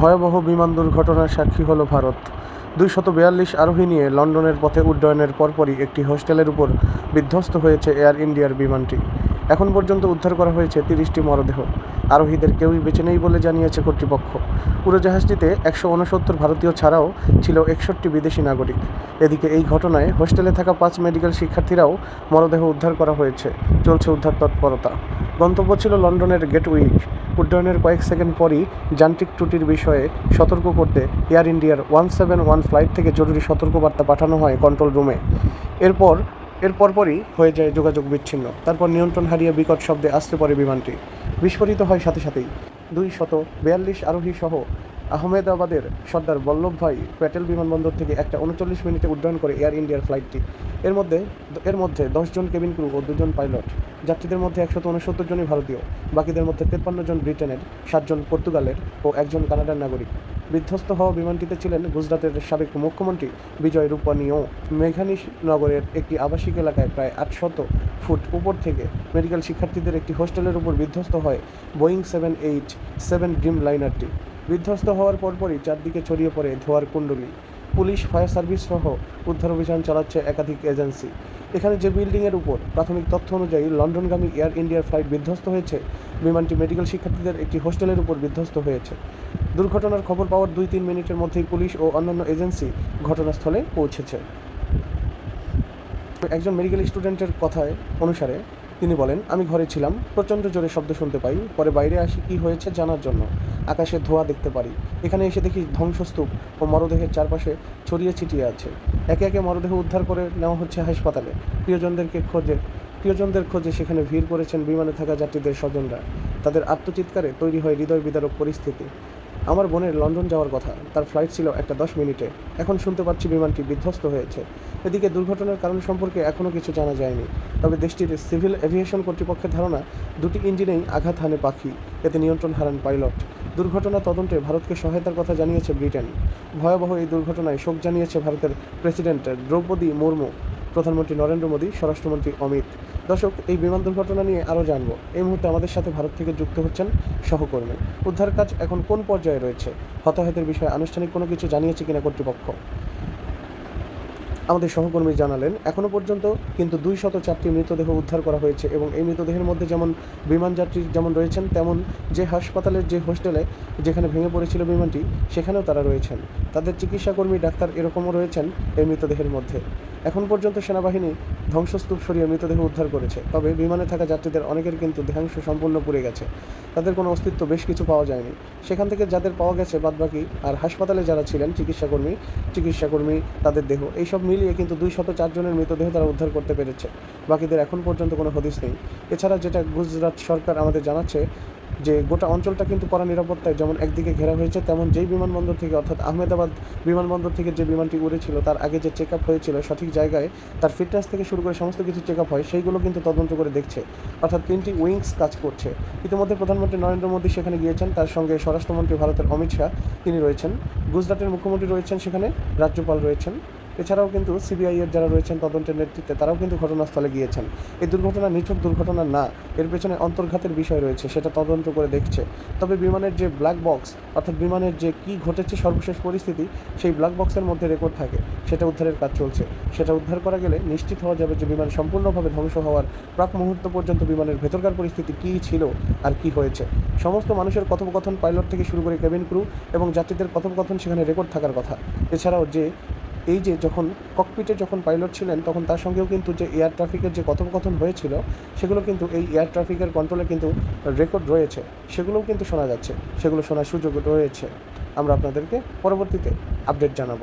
ভয়াবহ বিমান দুর্ঘটনার সাক্ষী হলো ভারত। দুইশত বিয়াল্লিশ আরোহী নিয়ে লন্ডনের পথে উড্ডয়নের পরপরই একটি হোস্টেলের উপর বিধ্বস্ত হয়েছে এয়ার ইন্ডিয়ার বিমানটি। এখন পর্যন্ত উদ্ধার করা হয়েছে তিরিশটি মরদেহ। আরোহীদের কেউই বেঁচে নেই বলে জানিয়েছে কর্তৃপক্ষ। উড়োজাহাজটিতে একশো উনসত্তর ভারতীয় ছাড়াও ছিল একষট্টি বিদেশি নাগরিক। এদিকে এই ঘটনায় হোস্টেলে থাকা পাঁচ মেডিকেল শিক্ষার্থীরাও মরদেহ উদ্ধার করা হয়েছে। চলছে উদ্ধার তৎপরতা। গন্তব্য ছিল লন্ডনের গেট উইক উড্ডয়নের কয়েক সেকেন্ড পরই যান্ত্রিক ত্রুটির বিষয়ে সতর্ক করতে এয়ার ইন্ডিয়ার ওয়ান সেভেন ওয়ান ফ্লাইট থেকে জরুরি সতর্কবার্তা পাঠানো হয় কন্ট্রোল রুমে। এরপর এর পরপরই হয়ে যায় যোগাযোগ বিচ্ছিন্ন। তারপর নিয়ন্ত্রণ হারিয়ে বিকট শব্দে আসতে পারে বিমানটি। বিস্ফোরিত হয় সাথে সাথেই। দুই শত বিয়াল্লিশ আরোহী সহ আহমেদাবাদের সর্দার বল্লভভাই প্যাটেল বিমানবন্দর থেকে একটা উনচল্লিশ মিনিটে উড্ডয়ন করে এয়ার ইন্ডিয়ার ফ্লাইটটি। এর মধ্যে এর মধ্যে দশজন কেবিন ক্রু ও দুজন পাইলট। যাত্রীদের মধ্যে একশত উনসত্তর জনই ভারতীয়, বাকিদের মধ্যে তেপ্পান্ন জন ব্রিটেনের সাতজন পর্তুগালের ও একজন কানাডার নাগরিক। বিধ্বস্ত হওয়া বিমানটিতে ছিলেন গুজরাটের সাবেক মুখ্যমন্ত্রী বিজয় রূপানীও। মেঘানিশ নগরের একটি আবাসিক এলাকায় প্রায় আটশত ফুট উপর থেকে মেডিকেল শিক্ষার্থীদের একটি হোস্টেলের উপর বিধ্বস্ত হয় বোয়িং সেভেন এইট সেভেন ড্রিম লাইনারটি বিধ্বস্ত হওয়ার পরপরই চারদিকে ছড়িয়ে পড়ে ধোয়ার কুণ্ডলী। পুলিশ, ফায়ার সার্ভিস সহ উদ্ধার অভিযান চালাচ্ছে একাধিক এজেন্সি। এখানে যে বিল্ডিংয়ের উপর প্রাথমিক তথ্য অনুযায়ী লন্ডনগামী এয়ার ইন্ডিয়ার ফ্লাইট বিধ্বস্ত হয়েছে, বিমানটি মেডিকেল শিক্ষার্থীদের একটি হোস্টেলের উপর বিধ্বস্ত হয়েছে। দুর্ঘটনার খবর পাওয়ার দুই তিন মিনিটের মধ্যেই পুলিশ ও অন্যান্য এজেন্সি ঘটনাস্থলে পৌঁছেছে। একজন মেডিকেল স্টুডেন্টের কথায় অনুসারে তিনি বলেন, আমি ঘরে ছিলাম, প্রচণ্ড জোরে শব্দ শুনতে পাই। পরে বাইরে আসি কি হয়েছে জানার জন্য। আকাশে ধোঁয়া দেখতে পারি। এখানে এসে দেখি ধ্বংসস্তূপ ও মরদেহের চারপাশে ছড়িয়ে ছিটিয়ে আছে। একে একে মরদেহ উদ্ধার করে নেওয়া হচ্ছে হাসপাতালে। প্রিয়জনদেরকে খোঁজে, প্রিয়জনদের খোঁজে সেখানে ভিড় করেছেন বিমানে থাকা যাত্রীদের স্বজনরা। তাদের আত্মচিৎকারে তৈরি হয় হৃদয় বিদারক পরিস্থিতি। আমার বোনের লন্ডন যাওয়ার কথা। তার ফ্লাইট ছিল একটা দশ মিনিটে। এখন শুনতে পাচ্ছি বিমানটি বিধ্বস্ত হয়েছে। এদিকে দুর্ঘটনার কারণ সম্পর্কে এখনও কিছু জানা যায়নি। তবে দেশটির সিভিল এভিয়েশন কর্তৃপক্ষের ধারণা, দুটি ইঞ্জিনেই আঘাত হানে পাখি। এতে নিয়ন্ত্রণ হারান পাইলট। দুর্ঘটনা তদন্তে ভারতকে সহায়তার কথা জানিয়েছে ব্রিটেন। ভয়াবহ এই দুর্ঘটনায় শোক জানিয়েছে ভারতের প্রেসিডেন্ট দ্রৌপদী মুর্মু। প্রধানমন্ত্রী নরেন্দ্র মোদী, স্বরাষ্ট্রমন্ত্রী অমিত। দর্শক, এই বিমান দুর্ঘটনা নিয়ে আরও জানব। এই মুহূর্তে আমাদের সাথে ভারত থেকে যুক্ত হচ্ছেন সহকর্মী। উদ্ধার কাজ এখন কোন পর্যায়ে রয়েছে? হতাহতের বিষয়ে আনুষ্ঠানিক কোনো কিছু জানিয়েছে কিনা কর্তৃপক্ষ? আমাদের সহকর্মী জানালেন এখনও পর্যন্ত কিন্তু দুই শত চারটি মৃতদেহ উদ্ধার করা হয়েছে এবং এই মৃতদেহের মধ্যে যেমন বিমান যাত্রী যেমন রয়েছেন, তেমন যে হাসপাতালের যে হোস্টেলে যেখানে ভেঙে পড়েছিল বিমানটি, সেখানেও তারা রয়েছেন। তাদের চিকিৎসাকর্মী ডাক্তার এরকমও রয়েছেন এই মৃতদেহের মধ্যে। এখন পর্যন্ত সেনাবাহিনী ধ্বংসস্তূপ সরিয়ে মৃতদেহ উদ্ধার করেছে, তবে বিমানে থাকা যাত্রীদের অনেকের কিন্তু দেহাংশ সম্পূর্ণ পুড়ে গেছে। তাদের কোনো অস্তিত্ব বেশ কিছু পাওয়া যায়নি। সেখান থেকে যাদের পাওয়া গেছে বাদবাকি আর হাসপাতালে যারা ছিলেন, চিকিৎসাকর্মী চিকিৎসাকর্মী, তাদের দেহ, এইসব মিলিয়ে কিন্তু দুই শত চারজনের মৃতদেহ তারা উদ্ধার করতে পেরেছে। বাকিদের এখন পর্যন্ত কোনো হদিস নেই। এছাড়া যেটা গুজরাট সরকার আমাদের জানাচ্ছে যে গোটা অঞ্চলটা কিন্তু কড়া নিরাপত্তায় যেমন একদিকে ঘেরা হয়েছে, তেমন যেই বিমানবন্দর থেকে অর্থাৎ আহমেদাবাদ বিমানবন্দর থেকে যে বিমানটি উড়েছিল তার আগে যে চেক আপ হয়েছিল সঠিক জায়গায় তার ফিটনেস থেকে শুরু করে সমস্ত কিছু চেক আপ হয়, সেইগুলো কিন্তু তদন্ত করে দেখছে। অর্থাৎ তিনটি উইংস কাজ করছে। ইতিমধ্যে প্রধানমন্ত্রী নরেন্দ্র মোদী সেখানে গিয়েছেন, তার সঙ্গে স্বরাষ্ট্রমন্ত্রী ভারতের অমিত শাহ তিনি রয়েছেন। গুজরাটের মুখ্যমন্ত্রী রয়েছেন সেখানে, রাজ্যপাল রয়েছেন। এছাড়াও কিন্তু সিবিআই এর যারা রয়েছেন তদন্তের নেতৃত্বে, তারাও কিন্তু ঘটনাস্থলে গিয়েছেন। এই দুর্ঘটনা নিছক দুর্ঘটনা না, এর পেছনে অন্তর্ঘাতের বিষয় রয়েছে, সেটা তদন্ত করে দেখছে। তবে বিমানের যে ব্ল্যাক বক্স অর্থাৎ বিমানের যে কী ঘটেছে সর্বশেষ পরিস্থিতি, সেই ব্ল্যাক বক্সের মধ্যে রেকর্ড থাকে। সেটা উদ্ধারের কাজ চলছে। সেটা উদ্ধার করা গেলে নিশ্চিত হওয়া যাবে যে বিমান সম্পূর্ণভাবে ধ্বংস হওয়ার প্রাক মুহূর্ত পর্যন্ত বিমানের ভেতরকার পরিস্থিতি কী ছিল আর কি হয়েছে। সমস্ত মানুষের কথোপকথন পাইলট থেকে শুরু করে কেবিন ক্রু এবং যাত্রীদের কথোপকথন সেখানে রেকর্ড থাকার কথা। এছাড়াও যে এই যে যখন ককপিটে যখন পাইলট ছিলেন, তখন তার সঙ্গেও কিন্তু যে এয়ার ট্রাফিকের যে কথোপকথন হয়েছিল, সেগুলো কিন্তু এই এয়ার ট্রাফিকের কন্ট্রোলে কিন্তু রেকর্ড রয়েছে। সেগুলোও কিন্তু শোনা যাচ্ছে। সেগুলো শোনার সুযোগ রয়েছে। আমরা আপনাদেরকে পরবর্তীতে আপডেট জানাব।